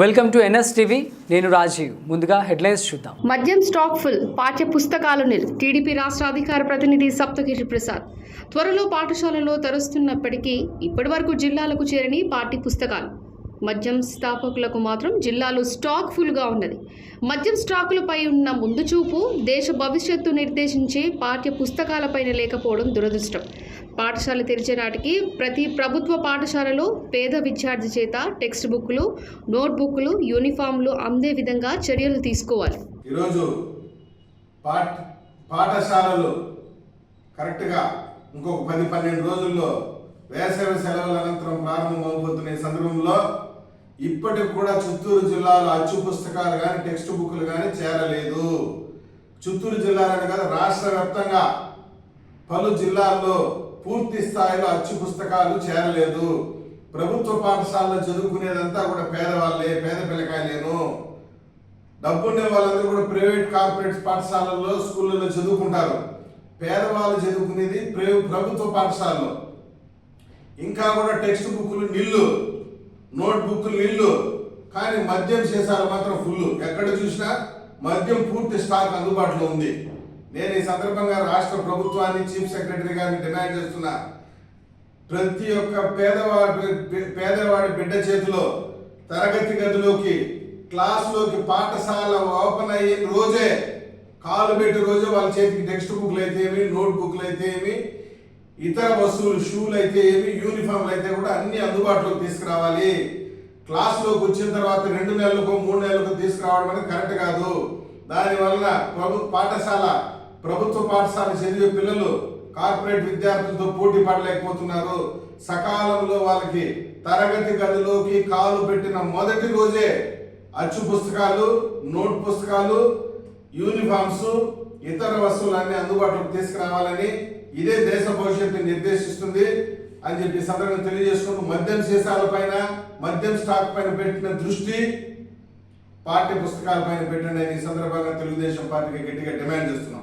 Welcome to NS TV నేను రాజీవ్. ముందుగా headlines చూద్దాం. మద్యం స్టాక్ ఫుల్ పాఠ్య పుస్తకాలు నిల్. టీడీపీ రాష్ట్ర అధికార ప్రతినిధి సప్తగిరి ప్రసాద్. త్వరలో పాఠశాలలో తరుస్తున్నప్పటికీ ఇప్పటివరకు జిల్లాలకు చేరని పాఠ్య పుస్తకాలు. మద్యం స్థాపకులకు మాత్రం జిల్లాలో స్టాక్ ఫుల్గా ఉన్నది. మద్యం స్టాకులపై ఉన్న ముందు చూపు దేశ భవిష్యత్తు నిర్దేశించే పాఠ్య పుస్తకాలపైన లేకపోవడం దురదృష్టం. పాఠశాల తెరిచే నాటికి ప్రతి ప్రభుత్వ పాఠశాలలో పేద విద్యార్థి చేత టెక్స్ట్ బుక్లు నోట్బుక్లు యూనిఫామ్లు అందే విధంగా చర్యలు తీసుకోవాలి. ఈరోజు పాఠశాలలు కరెక్ట్గా ఇంకొక పది పన్నెండు రోజుల్లో వేసవి సెలవుల అనంతరం ప్రారంభమవుతున్న ఈ సందర్భంలో ఇప్పటికి కూడా చిత్తూరు జిల్లాలో అచ్చు పుస్తకాలు కానీ టెక్స్ట్ బుక్లు కానీ చేరలేదు. చిత్తూరు జిల్లాలోనే కాదు రాష్ట్ర వ్యాప్తంగా పలు జిల్లాల్లో పూర్తి స్థాయిలో అచ్చు పుస్తకాలు చేరలేదు. ప్రభుత్వ పాఠశాలలో చదువుకునేదంతా కూడా పేదవాళ్ళే పేద పిల్లకాయలేను. డబ్బుండే వాళ్ళందరూ కూడా ప్రైవేట్ కార్పొరేట్ పాఠశాలల్లో స్కూళ్ళలో చదువుకుంటారు. పేదవాళ్ళు చదువుకునేది ప్ర- ప్రభుత్వ పాఠశాలలో ఇంకా కూడా టెక్స్ట్ బుక్లు నిల్లు. నోట్ బుక్లు నిల్లు. కానీ మద్యం చేశారు మాత్రం ఫుల్ ఎక్కడ చూసినా మద్యం పూర్తి స్టాక్ అందుబాటులో ఉంది. నేను ఈ సందర్భంగా రాష్ట్ర ప్రభుత్వాన్ని చీఫ్ సెక్రటరీ గారిని డిమాండ్ చేస్తున్నా. ప్రతి ఒక్క పేదవాడి పేదవాడి బిడ్డ చేతిలో తరగతి గదిలోకి క్లాస్లోకి పాఠశాల ఓపెన్ అయిన రోజే కాలు పెట్టి రోజే వాళ్ళ చేతికి టెక్స్ట్ బుక్లు అయితే ఏమి నోట్ బుక్లు అయితే ఏమి ఇతర వస్తువులు షూలు అయితే ఏమి యూనిఫామ్లు అయితే కూడా అన్ని అందుబాటులోకి తీసుకురావాలి. క్లాసులోకి వచ్చిన తర్వాత రెండు నెలలకు మూడు నెలలకు తీసుకురావడం అనేది కరెక్ట్ కాదు. దానివల్ల ప్రభు పాఠశాల ప్రభుత్వ పాఠశాల చదివే పిల్లలు కార్పొరేట్ విద్యార్థులతో పోటీ పడలేకపోతున్నారు. సకాలంలో వాళ్ళకి తరగతి గదిలోకి కాలు పెట్టిన మొదటి రోజే అచ్చు పుస్తకాలు నోట్ పుస్తకాలు యూనిఫామ్స్ ఇతర వస్తువులన్నీ అందుబాటులోకి తీసుకురావాలని ఇదే దేశ భవిష్యత్తు నిర్దేశిస్తుంది అని చెప్పి ఈ సందర్భంగా తెలియజేసుకుంటూ మద్యం సీసాల పైన మద్యం స్టాక్ పైన పెట్టిన దృష్టి పాఠ్య పుస్తకాల పైన పెట్టండి అని ఈ సందర్భంగా తెలుగుదేశం పార్టీకి గట్టిగా డిమాండ్ చేస్తున్నాం.